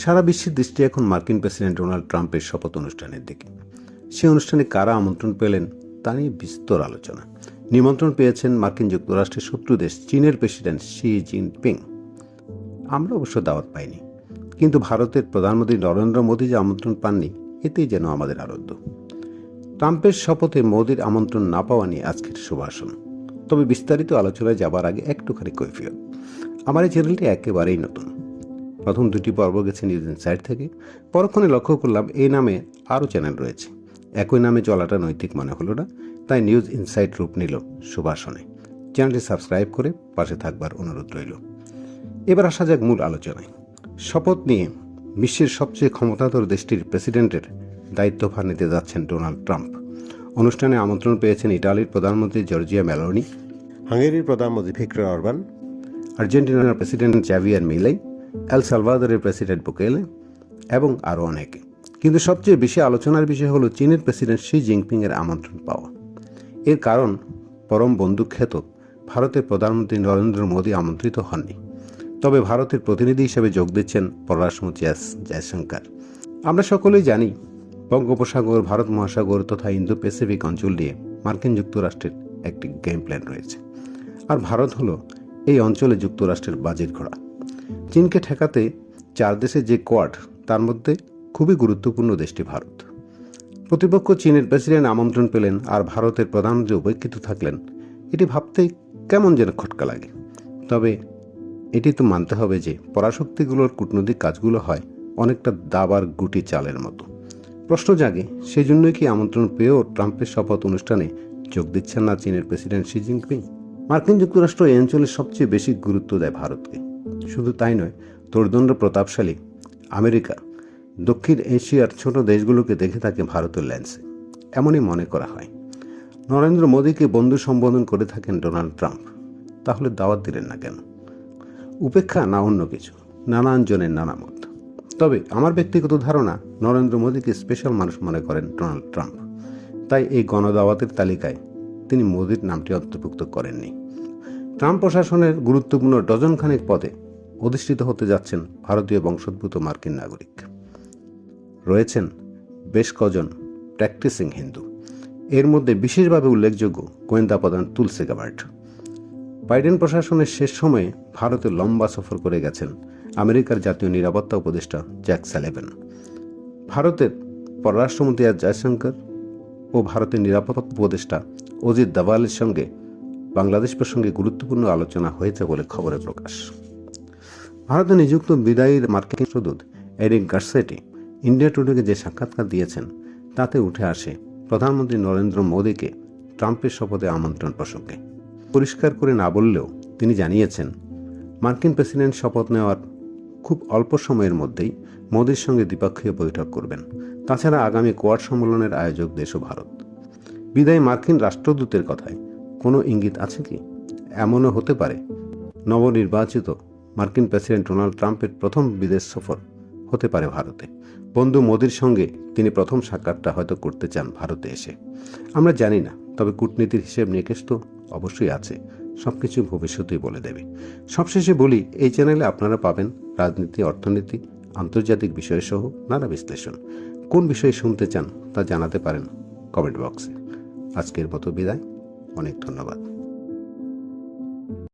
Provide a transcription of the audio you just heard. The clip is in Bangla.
সারা বিশ্বের দৃষ্টি এখন মার্কিন প্রেসিডেন্ট ডোনাল্ড ট্রাম্পের শপথ অনুষ্ঠানের দিকে। সে অনুষ্ঠানে কারা আমন্ত্রণ পেলেন, তা নিয়ে বিস্তর আলোচনা। নিমন্ত্রণ পেয়েছেন মার্কিন যুক্তরাষ্ট্রের শত্রু দেশ চীনের প্রেসিডেন্ট শি জিনপিং। আমরা অবশ্য দাওয়াত পাইনি, কিন্তু ভারতের প্রধানমন্ত্রী নরেন্দ্র মোদী যে আমন্ত্রণ পাননি, এতেই যেন আমাদের আরোগ্য ট্রাম্পের শপথে মোদির আমন্ত্রণ না পাওয়া নিয়ে আজকের শুভাসন তবে বিস্তারিত আলোচনায় যাবার আগে একটুখানি কৈফিয়ত। আমার এই চ্যানেলটি একেবারেই নতুন। প্রথম দুটি পর্ব গেছে নিউজ ইনসাইট থেকে। পরক্ষণে লক্ষ্য করলাম এই নামে আরও চ্যানেল রয়েছে। একই নামে চলাটা নৈতিক মনে হলো না, তাই নিউজ ইনসাইট রূপ নিল সুভাষণে। চ্যানেলটি সাবস্ক্রাইব করে পাশে থাকবার অনুরোধ রইল। এবার আসা যাক মূল আলোচনায়। শপথ নিয়ে বিশ্বের সবচেয়ে ক্ষমতাধর দেশটির প্রেসিডেন্টের দায়িত্বভার নিতে যাচ্ছেন ডোনাল্ড ট্রাম্প। অনুষ্ঠানে আমন্ত্রণ পেয়েছেন ইটালির প্রধানমন্ত্রী জর্জিয়া মেলোনি, হাঙ্গেরির প্রধানমন্ত্রী ভিক্টর অরবান, আর্জেন্টিনার প্রেসিডেন্ট জ্যাভিয়ার মিলাই এল সালভাদরের প্রেসিডেন্ট বুকেলে এবং আরও অনেকে। কিন্তু সবচেয়ে বেশি আলোচনার বিষয় হলো চীনের প্রেসিডেন্ট শি জিনপিংয়ের আমন্ত্রণ পাওয়া। এর কারণ, পরম বন্ধুখ্যাত ভারতের প্রধানমন্ত্রী নরেন্দ্র মোদী আমন্ত্রিত হননি। তবে ভারতের প্রতিনিধি হিসেবে যোগ দিচ্ছেন পররাষ্ট্রমন্ত্রী এস জয়শঙ্কর। আমরা সকলেই জানি, বঙ্গোপসাগর, ভারত মহাসাগর তথা ইন্দো প্যাসিফিক অঞ্চল নিয়ে মার্কিন যুক্তরাষ্ট্রের একটি গেম প্ল্যান রয়েছে। আর ভারত হলো এই অঞ্চলে যুক্তরাষ্ট্রের বাজির ঘোড়া। চীনকে ঠেকাতে চার দেশের যে কোয়াড, তার মধ্যে খুবই গুরুত্বপূর্ণ দেশটি ভারত। প্রতিপক্ষ চীনের প্রেসিডেন্ট আমন্ত্রণ পেলেন আর ভারতের প্রধানমন্ত্রী উপেক্ষিত থাকলেন, এটি ভাবতে কেমন যেন খটকা লাগে। তবে এটি তো মানতে হবে যে পরাশক্তিগুলোর কূটনৈতিক কাজগুলো হয় অনেকটা দাবার গুটি চালের মতো। প্রশ্ন জাগে সেই জন্যই কি আমন্ত্রণ পেয়েও ট্রাম্পের শপথ অনুষ্ঠানে যোগ দিচ্ছেন না চীনের প্রেসিডেন্ট শি জিনপিং? মার্কিন যুক্তরাষ্ট্র এই অঞ্চলের সবচেয়ে বেশি গুরুত্ব দেয় ভারতকে। শুধু তাই নয় তোরদণ্ড প্রতাপশালী, আমেরিকা, দক্ষিণ এশিয়ার ছোট দেশগুলোকে দেখে থাকে ভারতের ল্যান্সে এমনই মনে করা হয়। নরেন্দ্র মোদীকে বন্ধু সম্বোধন করে থাকেন ডোনাল্ড ট্রাম্প। তাহলে দাওয়াত দিলেন না কেন? উপেক্ষা না অন্য কিছু নানান জনের নানা মত। তবে আমার ব্যক্তিগত ধারণা, নরেন্দ্র মোদীকে স্পেশাল মানুষ মনে করেন ডোনাল্ড ট্রাম্প। তাই এই গণদাওয়াতের তালিকায় তিনি মোদীর নামটি অন্তর্ভুক্ত করেননি। ট্রাম্প প্রশাসনের গুরুত্বপূর্ণ ডজনখানেক পদে অধিষ্ঠিত হতে যাচ্ছেন ভারতীয় বংশোদ্ভূত মার্কিন নাগরিক। রয়েছেন বেশ কজন প্র্যাকটিসিং হিন্দু। এর মধ্যে বিশেষভাবে উল্লেখযোগ্য গোয়েন্দা প্রধান তুলসি গাবার্ড বাইডেন প্রশাসনের শেষ সময়ে ভারতে লম্বা সফর করে গেছেন আমেরিকার জাতীয় নিরাপত্তা উপদেষ্টা জ্যাক স্যালেভেন ভারতের পররাষ্ট্রমন্ত্রী এস জয়শঙ্কর ও ভারতের নিরাপত্তা উপদেষ্টা অজিত দাভালের সঙ্গে বাংলাদেশ প্রসঙ্গে গুরুত্বপূর্ণ আলোচনা হয়েছে বলে খবরে প্রকাশ। ভারতে নিযুক্ত বিদায়ী মার্কিন রাষ্ট্রদূত এরিক গার্সেটি ইন্ডিয়া টুডেকে যে সাক্ষাৎকার দিয়েছেন, তাতে উঠে আসে প্রধানমন্ত্রী নরেন্দ্র মোদীকে ট্রাম্পের শপথে আমন্ত্রণ প্রসঙ্গে। পরিষ্কার করে না বললেও তিনি জানিয়েছেন, মার্কিন প্রেসিডেন্ট শপথ নেওয়ার খুব অল্প সময়ের মধ্যেই মোদীর সঙ্গে দ্বিপাক্ষীয় বৈঠক করবেন। তাছাড়া আগামী কোয়াড সম্মেলনের আয়োজক দেশও ভারত। বিদায়ী মার্কিন রাষ্ট্রদূতের কথায় কোনো ইঙ্গিত আছে কি? এমনও হতে পারে নবনির্বাচিত মার্কিন প্রেসিডেন্ট ডোনাল্ড ট্রাম্পের প্রথম বিদেশ সফর হতে পারে ভারতে। বন্ধু মোদির সঙ্গে তিনি প্রথম সাক্ষাৎটা হয়তো করতে চান ভারতে এসে। আমরা জানি না, তবে কূটনীতির হিসেব নিকেশ তো অবশ্যই আছে সব কিছু ভবিষ্যতেই বলে দেবে। সবশেষে বলি, এই চ্যানেলে আপনারা পাবেন রাজনীতি, অর্থনীতি, আন্তর্জাতিক বিষয়সহ নানা বিশ্লেষণ। কোন বিষয়ে শুনতে চান তা জানাতে পারেন কমেন্ট বক্সে। আজকের মতো বিদায়, অনেক ধন্যবাদ।